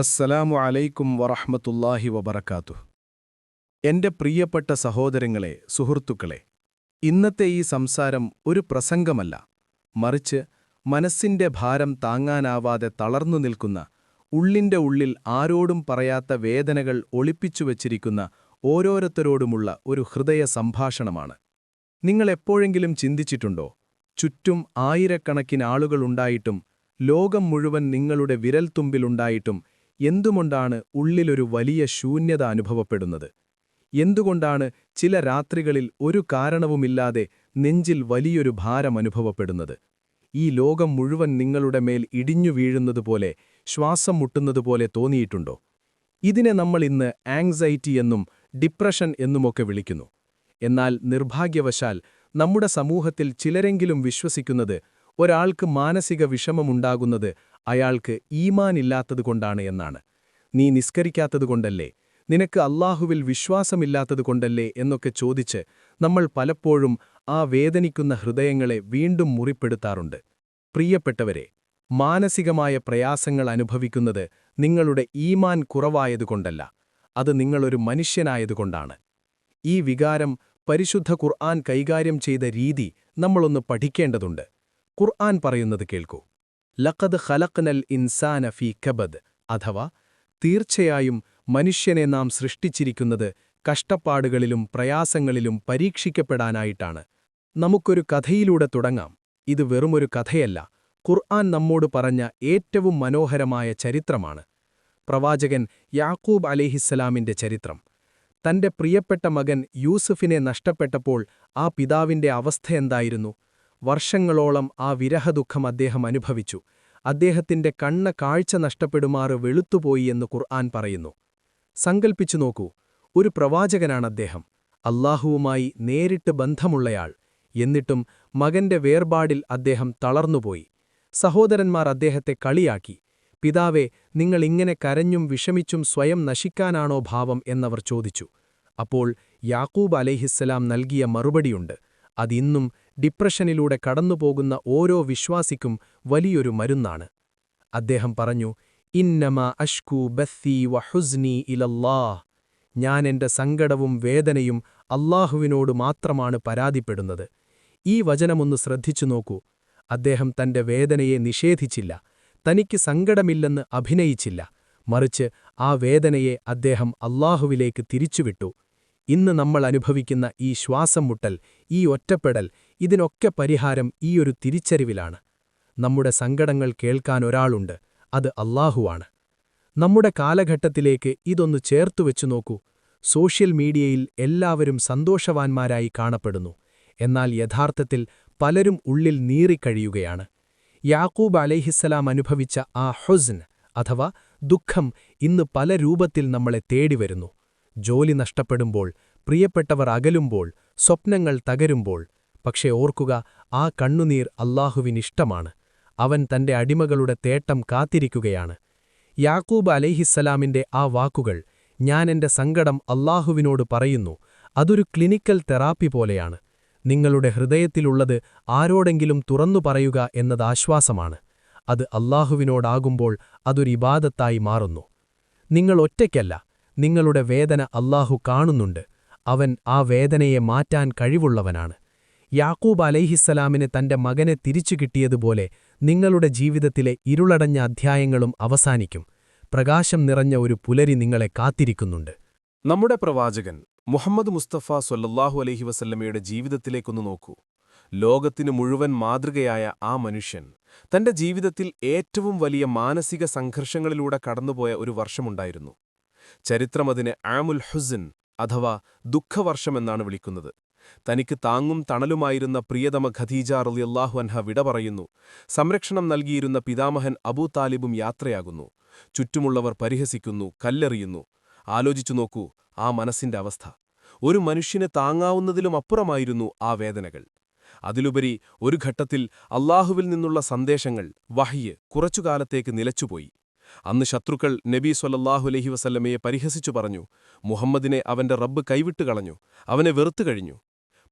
അസ്സലാമു അലൈക്കും വറഹ്മത്തുള്ളാഹി വബറകാതുഹു. എന്റെ പ്രിയപ്പെട്ട സഹോദരങ്ങളെ സുഹൃത്തുക്കളെ ഇന്നത്തെ ഈ സംസാരം ഒരു പ്രസംഗമല്ല. മറിച്ച് മനസ്സിന്റെ ഭാരം താങ്ങാനാവാതെ തളർന്നു നിൽക്കുന്ന ഉള്ളിന്റെ ഉള്ളിൽ ആരോടും പറയാത്ത വേദനകൾ ഒളിപ്പിച്ചു വച്ചിരിക്കുന്ന ഓരോരുത്തരോടുമുള്ള ഒരു ഹൃദയ സംഭാഷണമാണ്. നിങ്ങൾ എപ്പോഴെങ്കിലും ചിന്തിച്ചിട്ടുണ്ടോ? ചുറ്റും ആയിരക്കണക്കിന് ആളുകളുണ്ടായിട്ടും ലോകം മുഴുവൻ നിങ്ങളുടെ വിരൽത്തുമ്പിലുണ്ടായിട്ടും എന്തുകൊണ്ടാണ് ഉള്ളിലൊരു വലിയ ശൂന്യത അനുഭവപ്പെടുന്നത്? എന്തുകൊണ്ടാണ് ചില രാത്രികളിൽ ഒരു കാരണവുമില്ലാതെ നെഞ്ചിൽ വലിയൊരു ഭാരം അനുഭവപ്പെടുന്നത്? ഈ ലോകം മുഴുവൻ നിങ്ങളുടെ മേൽ ഇടിഞ്ഞു വീഴുന്നതുപോലെ ശ്വാസം മുട്ടുന്നതുപോലെ തോന്നിയിട്ടുണ്ടോ? ഇതിനെ നമ്മൾ ഇന്ന് ആങ്സൈറ്റി എന്നും ഡിപ്രഷൻ എന്നുമൊക്കെ വിളിക്കുന്നു. എന്നാൽ നിർഭാഗ്യവശാൽ നമ്മുടെ സമൂഹത്തിൽ ചിലരെങ്കിലും വിശ്വസിക്കുന്നത് ഒരാൾക്ക് മാനസിക വിഷമമുണ്ടാകുന്നത് അയാൾക്ക് ഈമാനില്ലാത്തതുകൊണ്ടാണ് എന്നാണ്. നീ നിസ്കരിക്കാത്തതുകൊണ്ടല്ലേ? നിനക്ക് അള്ളാഹുവിൽ വിശ്വാസമില്ലാത്തതുകൊണ്ടല്ലേ എന്നൊക്കെ ചോദിച്ച് നമ്മൾ പലപ്പോഴും ആ വേദനിക്കുന്ന ഹൃദയങ്ങളെ വീണ്ടും മുറിപ്പെടുത്താറുണ്ട്. പ്രിയപ്പെട്ടവരെ മാനസികമായ പ്രയാസങ്ങൾ അനുഭവിക്കുന്നത് നിങ്ങളുടെ ഈമാൻ കുറവായതുകൊണ്ടല്ല അത് നിങ്ങളൊരു മനുഷ്യനായതുകൊണ്ടാണ്. ഈ വികാരം പരിശുദ്ധ ഖുർആൻ കൈകാര്യം ചെയ്ത രീതി നമ്മളൊന്ന് പഠിക്കേണ്ടതുണ്ട്. ഖുർആൻ പറയുന്നത് കേൾക്കൂ. ലഖദ് ഖലഖ്നൽ ഇൻസാന ഫി കബദ് അഥവാ തീർച്ചയായും മനുഷ്യനെ നാം സൃഷ്ടിച്ചിരിക്കുന്നത് കഷ്ടപ്പാടുകളിലും പ്രയാസങ്ങളിലും പരീക്ഷിക്കപ്പെടാനായിട്ടാണ്. നമുക്കൊരു കഥയിലൂടെ തുടങ്ങാം. ഇത് വെറുമൊരു കഥയല്ല ഖുർആൻ നമ്മോട് പറഞ്ഞ ഏറ്റവും മനോഹരമായ ചരിത്രമാണ്. പ്രവാചകൻ യാക്കൂബ് അലിഹിസ്സലാമിന്റെ ചരിത്രം. തന്റെ പ്രിയപ്പെട്ട മകൻ യൂസുഫിനെ നഷ്ടപ്പെട്ടപ്പോൾ ആ പിതാവിന്റെ അവസ്ഥയെന്തായിരുന്നു വർഷങ്ങളോളം ആ വിരഹദുഃഖം അദ്ദേഹം അനുഭവിച്ചു. അദ്ദേഹത്തിന്റെ കണ്ണ കാഴ്ച നഷ്ടപ്പെടുമാറ് വെളുത്തുപോയി എന്ന് ഖുർആൻ പറയുന്നു. സങ്കൽപ്പിച്ചു നോക്കൂ ഒരു പ്രവാചകനാണ് അദ്ദേഹം. അല്ലാഹുവുമായി നേരിട്ട് ബന്ധമുള്ളയാൾ. എന്നിട്ടും മകന്റെ വേർപാടിൽ അദ്ദേഹം തളർന്നുപോയി. സഹോദരന്മാർ അദ്ദേഹത്തെ കളിയാക്കി. പിതാവേ നിങ്ങളിങ്ങനെ കരഞ്ഞും വിഷമിച്ചും സ്വയം നശിക്കാനാണോ ഭാവം? എന്നവർ ചോദിച്ചു. അപ്പോൾ യാക്കൂബ് അലൈഹിസ്സലാം നൽകിയ മറുപടിയുണ്ട്. അതിന്നും ഡിപ്രഷനിലൂടെ കടന്നുപോകുന്ന ഓരോ വിശ്വാസിക്കും വലിയൊരു മരുന്നാണ്. അദ്ദേഹം പറഞ്ഞു ഇന്നമ അഷ്കു ബസ്സി വഹുസ്നി ഇലല്ലാ ഞാൻ എന്റെ സങ്കടവും വേദനയും അല്ലാഹുവിനോട് മാത്രമാണ് പരാതിപ്പെടുന്നത്. ഈ വചനമൊന്ന് ശ്രദ്ധിച്ചു നോക്കൂ. അദ്ദേഹം തന്റെ വേദനയെ നിഷേധിച്ചില്ല. തനിക്ക് സങ്കടമില്ലെന്ന് അഭിനയിച്ചില്ല. മറിച്ച് ആ വേദനയെ അദ്ദേഹം അള്ളാഹുവിലേക്ക് തിരിച്ചുവിട്ടു. ഇന്ന് നമ്മൾ അനുഭവിക്കുന്ന ഈ ശ്വാസം മുട്ടൽ ഈ ഒറ്റപ്പെടൽ ഇതിനൊക്കെ പരിഹാരം ഈയൊരു തിരിച്ചറിവിലാണ്. നമ്മുടെ സങ്കടങ്ങൾ കേൾക്കാൻ ഒരാളുണ്ട് അത് അള്ളാഹുവാണ് നമ്മുടെ കാലഘട്ടത്തിലേക്ക് ഇതൊന്ന് ചേർത്തുവെച്ചു നോക്കൂ. സോഷ്യൽ മീഡിയയിൽ എല്ലാവരും സന്തോഷവാന്മാരായി കാണപ്പെടുന്നു. എന്നാൽ യഥാർത്ഥത്തിൽ പലരും ഉള്ളിൽ നീറിക്കഴിയുകയാണ്. യാക്കൂബ് അലൈഹിസ്സലാം അനുഭവിച്ച ആ ഹൊസ്ൻ അഥവാ ദുഃഖം ഇന്ന് പല രൂപത്തിൽ നമ്മളെ തേടിവരുന്നു. ജോലി നഷ്ടപ്പെടുമ്പോൾ പ്രിയപ്പെട്ടവർ അകലുമ്പോൾ സ്വപ്നങ്ങൾ തകരുമ്പോൾ പക്ഷേ ഓർക്കുക ആ കണ്ണുനീർ അല്ലാഹുവിനിഷ്ടമാണ് അവൻ തന്റെ അടിമകളുടെ തേട്ടം കാത്തിരിക്കുകയാണ്. യാക്കൂബ് അലൈഹിസ്സലാമിന്റെ ആ വാക്കുകൾ ഞാൻ എന്റെ സങ്കടം അല്ലാഹുവിനോട് പറയുന്നു അതൊരു ക്ലിനിക്കൽ തെറാപ്പി പോലെയാണ്. നിങ്ങളുടെ ഹൃദയത്തിലുള്ളത് ആരോടെങ്കിലും തുറന്നു പറയുക എന്നത് ആശ്വാസമാണ്. അത് അല്ലാഹുവിനോടാകുമ്പോൾ അതൊരു ഇബാദത്തായി മാറുന്നു. നിങ്ങൾ ഒറ്റയ്ക്കല്ല നിങ്ങളുടെ വേദന അല്ലാഹു കാണുന്നുണ്ട്. അവൻ ആ വേദനയെ മാറ്റാൻ കഴിവുള്ളവനാണ്. യാക്കൂബ് അലൈഹിസ്സലാമിന് തന്റെ മകനെ തിരിച്ചു കിട്ടിയതുപോലെ നിങ്ങളുടെ ജീവിതത്തിലെ ഇരുളടഞ്ഞ അധ്യായങ്ങളും അവസാനിക്കും. പ്രകാശം നിറഞ്ഞ ഒരു പുലരി നിങ്ങളെ കാത്തിരിക്കുന്നുണ്ട്. നമ്മുടെ പ്രവാചകൻ മുഹമ്മദ് മുസ്തഫ സൊല്ലാഹു അലഹി വസല്ലമയുടെ ജീവിതത്തിലേക്കൊന്നു നോക്കൂ. ലോകത്തിനു മുഴുവൻ മാതൃകയായ ആ മനുഷ്യൻ തന്റെ ജീവിതത്തിൽ ഏറ്റവും വലിയ മാനസിക സംഘർഷങ്ങളിലൂടെ കടന്നുപോയ ഒരു വർഷമുണ്ടായിരുന്നു. ചരിത്രമതിനെ ആമുൽ ഹുസിൻ അഥവാ ദുഃഖവർഷമെന്നാണ് വിളിക്കുന്നത്. തനിക്ക് താങ്ങും തണലുമായിരുന്ന പ്രിയതമ ഖദീജ റലിയല്ലാഹു അൻഹ വിട പറയുന്നു. സംരക്ഷണം നൽകിയിരുന്ന പിതാമഹൻ അബൂ താലിബും യാത്രയാകുന്നു. ചുറ്റുമുള്ളവർ പരിഹസിക്കുന്നു കല്ലെറിയുന്നു. ആലോചിച്ചു നോക്കൂ ആ മനസ്സിന്റെ അവസ്ഥ. ഒരു മനുഷ്യന് താങ്ങാവുന്നതിലും അപ്പുറമായിരുന്നു ആ വേദനകൾ. അതിലുപരി ഒരു ഘട്ടത്തിൽ അള്ളാഹുവിൽ നിന്നുള്ള സന്ദേശങ്ങൾ വഹയ്യ് കുറച്ചുകാലത്തേക്ക് നിലച്ചുപോയി. അന്ന് ശത്രുക്കൾ നബി സൊല്ലാഹുലഹി വസല്ലമയെ പരിഹസിച്ചു പറഞ്ഞു. മുഹമ്മദിനെ അവന്റെ റബ്ബ് കൈവിട്ട് കളഞ്ഞു. അവനെ വെറുത്തു കഴിഞ്ഞു.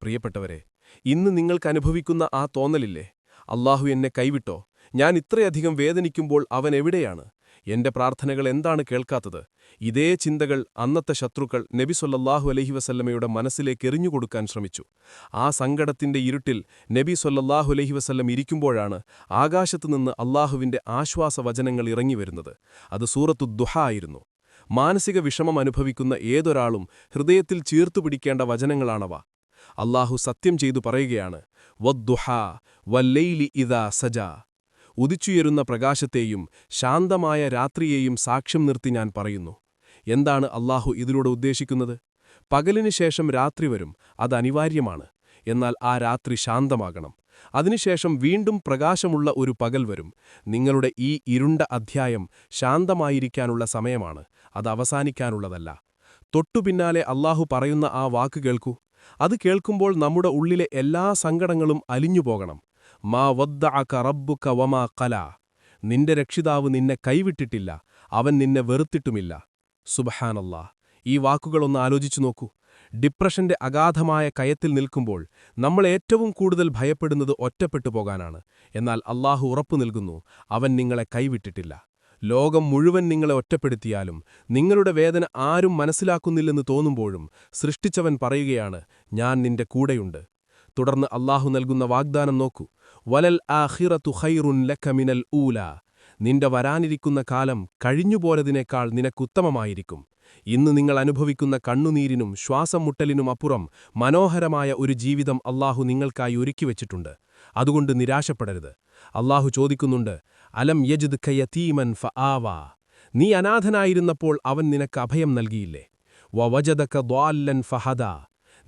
പ്രിയപ്പെട്ടവരെ ഇന്ന് നിങ്ങൾക്ക് അനുഭവിക്കുന്ന ആ തോന്നലില്ലേ? അള്ളാഹു എന്നെ കൈവിട്ടോ? ഞാൻ ഇത്രയധികം വേദനിക്കുമ്പോൾ അവൻ എവിടെയാണ്? എന്റെ പ്രാർത്ഥനകൾ എന്താണ് കേൾക്കാത്തത്? ഇതേ ചിന്തകൾ അന്നത്തെ ശത്രുക്കൾ നബി സൊല്ലാഹു അലഹി വസല്ലമ്മയുടെ മനസ്സിലേക്ക് എറിഞ്ഞുകൊടുക്കാൻ ശ്രമിച്ചു. ആ സങ്കടത്തിന്റെ ഇരുട്ടിൽ നബി സൊല്ലാഹു അലഹി വസല്ലം ഇരിക്കുമ്പോഴാണ് ആകാശത്തുനിന്ന് അള്ളാഹുവിന്റെ ആശ്വാസവചനങ്ങൾ ഇറങ്ങിവരുന്നത് അത് സൂറത്തു ദുഹ ആയിരുന്നു. മാനസിക വിഷമം അനുഭവിക്കുന്ന ഏതൊരാളും ഹൃദയത്തിൽ ചീർത്തുപിടിക്കേണ്ട വചനങ്ങളാണവ. അള്ളാഹു സത്യം ചെയ്തു പറയുകയാണ് വദ്ദുഹ വല്ലൈലി ഇദാ സജ ഉദിച്ചുയരുന്ന പ്രകാശത്തെയും ശാന്തമായ രാത്രിയെയും സാക്ഷ്യം നിർത്തി ഞാൻ പറയുന്നു. എന്താണ് അള്ളാഹു ഇതിലൂടെ ഉദ്ദേശിക്കുന്നത്? പകലിനു ശേഷം രാത്രി വരും അത് അനിവാര്യമാണ്. എന്നാൽ ആ രാത്രി ശാന്തമാകണം. അതിനുശേഷം വീണ്ടും പ്രകാശമുള്ള ഒരു പകൽ വരും. നിങ്ങളുടെ ഈ ഇരുണ്ട അധ്യായം ശാന്തമായിരിക്കാനുള്ള സമയമാണ് അത് അവസാനിക്കാനുള്ളതല്ല. തൊട്ടുപിന്നാലെ അള്ളാഹു പറയുന്ന ആ വാക്ക് കേൾക്കൂ. അത് കേൾക്കുമ്പോൾ നമ്മുടെ ഉള്ളിലെ എല്ലാ സങ്കടങ്ങളും അലിഞ്ഞുപോകണം. മാ വദ്ദഅക റബ്ബുക വമാ കല നിന്റെ രക്ഷിതാവ് നിന്നെ കൈവിട്ടിട്ടില്ല അവൻ നിന്നെ വെറുത്തിട്ടുമില്ല. സുബഹാനല്ലാ. ഈ വാക്കുകളൊന്ന് ആലോചിച്ചു നോക്കൂ. ഡിപ്രഷന്റെ അഗാധമായ കയത്തിൽ നിൽക്കുമ്പോൾ നമ്മൾ ഏറ്റവും കൂടുതൽ ഭയപ്പെടുന്നത് ഒറ്റപ്പെട്ടു പോകാനാണ്. എന്നാൽ അള്ളാഹു ഉറപ്പു നൽകുന്നു അവൻ നിങ്ങളെ കൈവിട്ടിട്ടില്ല. ലോകം മുഴുവൻ നിങ്ങളെ ഒറ്റപ്പെടുത്തിയാലും നിങ്ങളുടെ വേദന ആരും മനസ്സിലാക്കുന്നില്ലെന്ന് തോന്നുമ്പോഴും സൃഷ്ടിച്ചവൻ പറയുകയാണ് ഞാൻ നിന്റെ കൂടെയുണ്ട്. തുടർന്ന് അള്ളാഹു നൽകുന്ന വാഗ്ദാനം നോക്കൂ. വലൽ ആഹിറത്തു ഹൈറുൻ ലക്കമിനൽ ഊല. നിന്റെ വരാനിരിക്കുന്ന കാലം കഴിഞ്ഞുപോലതിനേക്കാൾ നിനക്കുത്തമമായിരിക്കും. ഇന്ന് നിങ്ങൾ അനുഭവിക്കുന്ന കണ്ണുനീരിനും ശ്വാസം മുട്ടലിനും അപ്പുറം മനോഹരമായ ഒരു ജീവിതം അള്ളാഹു നിങ്ങൾക്കായി ഒരുക്കിവച്ചിട്ടുണ്ട് അതുകൊണ്ട് നിരാശപ്പെടരുത്. അള്ളാഹു ചോദിക്കുന്നുണ്ട് അലം യജിദ് കയതീമൻ ഫ ആവാ നീ അനാഥനായിരുന്നപ്പോൾ അവൻ നിനക്ക് അഭയം നൽകിയില്ലേ? വവജദക ദ്വാല്ലൻ ഫഹദ.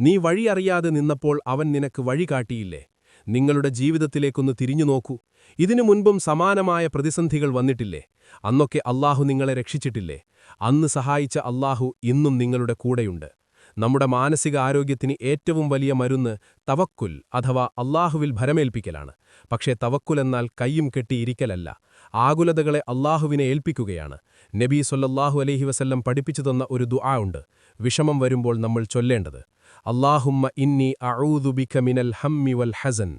നീ വഴിയറിയാതെ നിന്നപ്പോൾ അവൻ നിനക്ക് വഴി കാട്ടിയില്ലേ? നിങ്ങളുടെ ജീവിതത്തിലേക്കൊന്ന് തിരിഞ്ഞു നോക്കൂ. ഇതിനു മുൻപും സമാനമായ പ്രതിസന്ധികൾ വന്നിട്ടില്ലേ? അന്നൊക്കെ അള്ളാഹു നിങ്ങളെ രക്ഷിച്ചിട്ടില്ലേ? അന്ന് സഹായിച്ച അള്ളാഹു ഇന്നും നിങ്ങളുടെ കൂടെയുണ്ട്. നമ്മുടെ മാനസിക ആരോഗ്യത്തിന് ഏറ്റവും വലിയ മരുന്ന് തവക്കുൽ അഥവാ അള്ളാഹുവിൽ ഭരമേൽപ്പിക്കലാണ്. പക്ഷേ തവക്കുൽ എന്നാൽ കയ്യും കെട്ടിയിരിക്കലല്ല ആകുലതകളെ അള്ളാഹുവിനെ ഏൽപ്പിക്കുകയാണ്. നബി സൊല്ലാഹു അലഹി വസല്ലം പഠിപ്പിച്ചു തന്ന ഒരു ദുആ ഉണ്ട്. വിഷമം വരുമ്പോൾ നമ്മൾ ചൊല്ലേണ്ടത് അള്ളാഹുമ്മ ഇന്നി അഴൂതുബിക്ക മിനൽ ഹമ്മി വൽ ഹസൻ.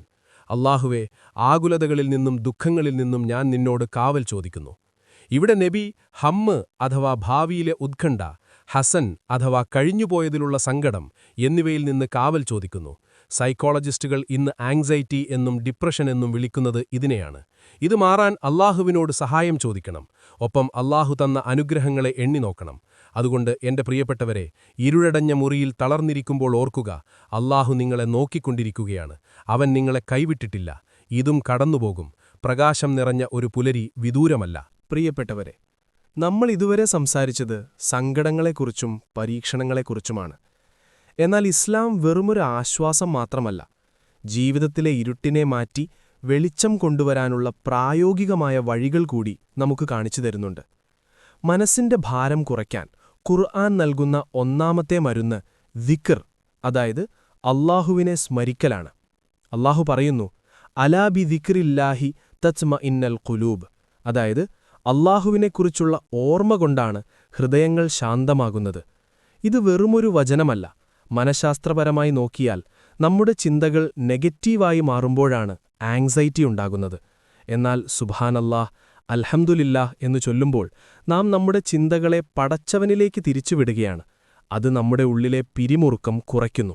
അള്ളാഹുവെ ആകുലതകളിൽ നിന്നും ദുഃഖങ്ങളിൽ നിന്നും ഞാൻ നിന്നോട് കാവൽ ചോദിക്കുന്നു. ഇവിടെ നബി ഹമ്മ് അഥവാ ഭാവിയിലെ ഉത്കണ്ഠ ഹസൻ അഥവാ കഴിഞ്ഞുപോയതിലുള്ള സങ്കടം എന്നിവയിൽ നിന്ന് കാവൽ ചോദിക്കുന്നു. സൈക്കോളജിസ്റ്റുകൾ ഇന്ന് ആങ്സൈറ്റി എന്നും ഡിപ്രഷൻ എന്നും വിളിക്കുന്നത് ഇതിനെയാണ്. ഇത് മാറാൻ അള്ളാഹുവിനോട് സഹായം ചോദിക്കണം. ഒപ്പം അള്ളാഹു തന്ന അനുഗ്രഹങ്ങളെ എണ്ണി നോക്കണം. അതുകൊണ്ട് എന്റെ പ്രിയപ്പെട്ടവരെ ഇരുഴടഞ്ഞ മുറിയിൽ തളർന്നിരിക്കുമ്പോൾ ഓർക്കുക അള്ളാഹു നിങ്ങളെ നോക്കിക്കൊണ്ടിരിക്കുകയാണ്. അവൻ നിങ്ങളെ കൈവിട്ടിട്ടില്ല. ഇതും കടന്നുപോകും. പ്രകാശം നിറഞ്ഞ ഒരു പുലരി വിദൂരമല്ല. പ്രിയപ്പെട്ടവരെ നമ്മൾ ഇതുവരെ സംസാരിച്ചത് സങ്കടങ്ങളെക്കുറിച്ചും പരീക്ഷണങ്ങളെക്കുറിച്ചുമാണ്. എന്നാൽ ഇസ്ലാം വെറുമൊരു ആശ്വാസം മാത്രമല്ല. ജീവിതത്തിലെ ഇരുട്ടിനെ മാറ്റി വെളിച്ചം കൊണ്ടുവരാനുള്ള പ്രായോഗികമായ വഴികൾ കൂടി നമുക്ക് കാണിച്ചു തരുന്നുണ്ട്. മനസ്സിന്റെ ഭാരം കുറയ്ക്കാൻ ഖുർആൻ നൽകുന്ന ഒന്നാമത്തെ മരുന്ന് ദിക്കർ അതായത് അള്ളാഹുവിനെ സ്മരിക്കലാണ്. അള്ളാഹു പറയുന്നു അലാബി ദിക്റില്ലാഹി തച്മ ഇന്നൽ കുലൂബ് അതായത് അള്ളാഹുവിനെക്കുറിച്ചുള്ള ഓർമ്മ കൊണ്ടാണ് ഹൃദയങ്ങൾ ശാന്തമാകുന്നത്. ഇത് വെറുമൊരു വചനമല്ല. മനഃശാസ്ത്രപരമായി നോക്കിയാൽ നമ്മുടെ ചിന്തകൾ നെഗറ്റീവായി മാറുമ്പോഴാണ് ആങ്സൈറ്റി ഉണ്ടാകുന്നത്. എന്നാൽ സുബാനല്ലാഹ് അൽഹംദുലില്ലാ എന്നു ചൊല്ലുമ്പോൾ നാം നമ്മുടെ ചിന്തകളെ പടച്ചവനിലേക്ക് തിരിച്ചുവിടുകയാണ്. അത് നമ്മുടെ ഉള്ളിലെ പിരിമുറുക്കം കുറയ്ക്കുന്നു.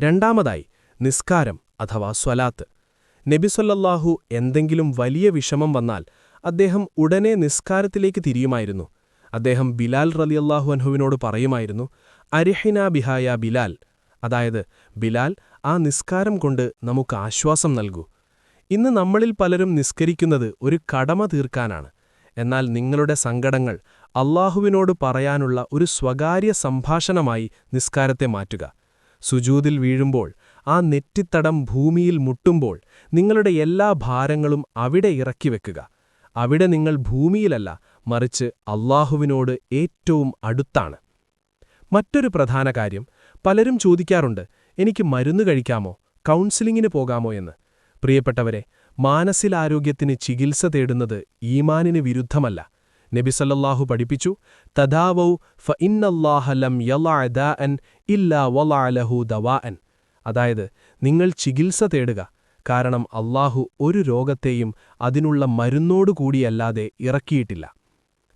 രണ്ടാമതായി നിസ്കാരം അഥവാ സ്വലാത്ത്. നബിസൊല്ലാഹു എന്തെങ്കിലും വലിയ വിഷമം വന്നാൽ അദ്ദേഹം ഉടനെ നിസ്കാരത്തിലേക്ക് തിരിയുമായിരുന്നു. അദ്ദേഹം ബിലാൽ റലിയല്ലാഹു അൻഹുവിനോട് പറയുമായിരുന്നു അരിഹിന ബിഹായ ബിലാൽ. അതായത് ബിലാൽ ആ നിസ്കാരം കൊണ്ട് നമുക്ക് ആശ്വാസം നൽകൂ. ഇന്ന് നമ്മളിൽ പലരും നിസ്കരിക്കുന്നത് ഒരു കടമ തീർക്കാനാണ്. എന്നാൽ നിങ്ങളുടെ സങ്കടങ്ങൾ അള്ളാഹുവിനോട് പറയാനുള്ള ഒരു സ്വകാര്യ സംഭാഷണമായി നിസ്കാരത്തെ മാറ്റുക. സുജൂതിൽ വീഴുമ്പോൾ ആ നെറ്റിത്തടം ഭൂമിയിൽ മുട്ടുമ്പോൾ നിങ്ങളുടെ എല്ലാ ഭാരങ്ങളും അവിടെ ഇറക്കിവെക്കുക അവിടെ നിങ്ങൾ ഭൂമിയിലല്ല മറിച്ച് അള്ളാഹുവിനോട് ഏറ്റവും അടുത്താണ്. മറ്റൊരു പ്രധാന കാര്യം പലരും ചോദിക്കാറുണ്ട് എനിക്ക് മരുന്ന് കഴിക്കാമോ? കൗൺസിലിങ്ങിന് പോകാമോ? എന്ന്. പ്രിയപ്പെട്ടവരെ മാനസിലാരോഗ്യത്തിന് ചികിത്സ തേടുന്നത് ഈമാനിന് വിരുദ്ധമല്ല. നബിസല്ലാഹു പഠിപ്പിച്ചു തദാവൗ ഫ ഇന്നല്ലാഹലം യലാഅൻ ഇല്ലാ വലാലഹു ദവാഅൻ. അതായത് നിങ്ങൾ ചികിത്സ തേടുക. കാരണം അള്ളാഹു ഒരു രോഗത്തെയും അതിനുള്ള മരുന്നോടുകൂടിയല്ലാതെ ഇറക്കിയിട്ടില്ല.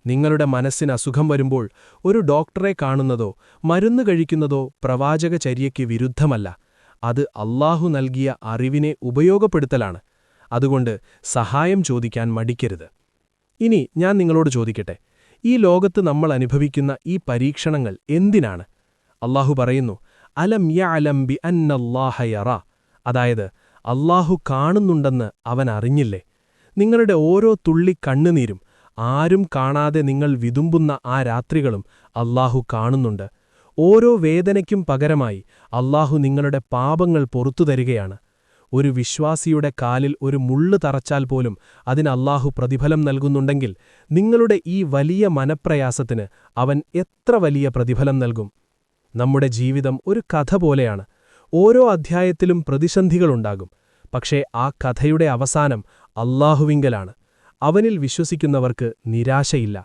നിങ്ങളുടെ മനസ്സിന് അസുഖം വരുമ്പോൾ ഒരു ഡോക്ടറെ കാണുന്നതോ മരുന്ന് കഴിക്കുന്നതോ പ്രവാചകചര്യയ്ക്ക് വിരുദ്ധമല്ല. അത് അള്ളാഹു നൽകിയ അറിവിനെ ഉപയോഗപ്പെടുത്തലാണ്. അതുകൊണ്ട് സഹായം ചോദിക്കാൻ മടിക്കരുത്. ഇനി ഞാൻ നിങ്ങളോട് ചോദിക്കട്ടെ ഈ ലോകത്ത് നമ്മൾ അനുഭവിക്കുന്ന ഈ പരീക്ഷണങ്ങൾ എന്തിനാണ്? അള്ളാഹു പറയുന്നു അലം യഅലം ബി അന്നല്ലാഹയറ അതായത് അള്ളാഹു കാണുന്നുണ്ടെന്ന് അവൻ അറിഞ്ഞില്ലേ? നിങ്ങളുടെ ഓരോ തുള്ളി കണ്ണുനീരും ആരും കാണാതെ നിങ്ങൾ വിതുമ്പുന്ന ആ രാത്രികളും അള്ളാഹു കാണുന്നുണ്ട്. ഓരോ വേദനയ്ക്കും പകരമായി അള്ളാഹു നിങ്ങളുടെ പാപങ്ങൾ പൊറത്തു തരികയാണ്. ഒരു വിശ്വാസിയുടെ കാലിൽ ഒരു മുള്ളു തറച്ചാൽ പോലും അതിന് അല്ലാഹു പ്രതിഫലം നൽകുന്നുണ്ടെങ്കിൽ നിങ്ങളുടെ ഈ വലിയ മനപ്രയാസത്തിന് അവൻ എത്ര വലിയ പ്രതിഫലം നൽകും? നമ്മുടെ ജീവിതം ഒരു കഥ പോലെയാണ്. ഓരോ അധ്യായത്തിലും പ്രതിസന്ധികളുണ്ടാകും പക്ഷേ ആ കഥയുടെ അവസാനം അല്ലാഹുവിങ്കലാണ്. അവനിൽ വിശ്വസിക്കുന്നവർക്ക് നിരാശയില്ല.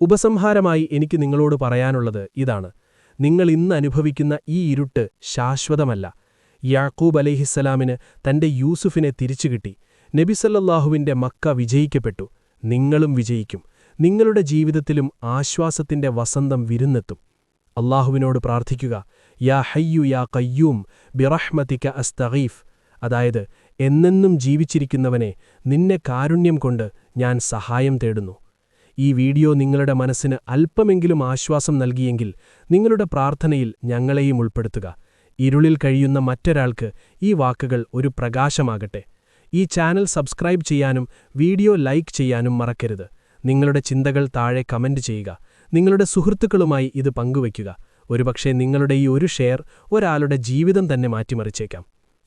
ഉപസംഹാരമായി എനിക്ക് നിങ്ങളോട് പറയാനുള്ളത് ഇതാണ്. നിങ്ങൾ ഇന്ന് അനുഭവിക്കുന്ന ഈ ഇരുട്ട് ശാശ്വതമല്ല. യാക്കൂബ് അലഹിസ്സലാമിന് തന്റെ യൂസുഫിനെ തിരിച്ചുകിട്ടി. നബിസല്ലാഹുവിന്റെ മക്ക വിജയിക്കപ്പെട്ടു. നിങ്ങളും വിജയിക്കും. നിങ്ങളുടെ ജീവിതത്തിലും ആശ്വാസത്തിന്റെ വസന്തം വിരുന്നെത്തും. അള്ളാഹുവിനോട് പ്രാർത്ഥിക്കുക. യാ ഹയ്യു യാ കയ്യൂം ബിറഹ്മതിക്ക അസ്തഗീഫ്. അതായത് എന്നെന്നും ജീവിച്ചിരിക്കുന്നവനെ നിന്നെ കാരുണ്യം കൊണ്ട് ഞാൻ സഹായം തേടുന്നു. ഈ വീഡിയോ നിങ്ങളുടെ മനസ്സിന് അല്പമെങ്കിലും ആശ്വാസം നൽകിയെങ്കിൽ നിങ്ങളുടെ പ്രാർത്ഥനയിൽ ഞങ്ങളെയും ഉൾപ്പെടുത്തുക. ഇരുളിൽ കഴിയുന്ന മറ്റൊരാൾക്ക് ഈ വാക്കുകൾ ഒരു പ്രകാശമാകട്ടെ. ഈ ചാനൽ സബ്സ്ക്രൈബ് ചെയ്യാനും വീഡിയോ ലൈക്ക് ചെയ്യാനും മറക്കരുത്. നിങ്ങളുടെ ചിന്തകൾ താഴെ കമന്റ് ചെയ്യുക. നിങ്ങളുടെ സുഹൃത്തുക്കളുമായി ഇത് പങ്കുവയ്ക്കുക. ഒരുപക്ഷെ നിങ്ങളുടെ ഈ ഒരു ഷെയർ ഒരാളുടെ ജീവിതം തന്നെ മാറ്റിമറിച്ചേക്കാം.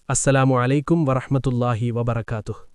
അസ്സലാമു അലൈക്കും വറഹ്മത്തുള്ളാഹി വബറകാതുഹ്.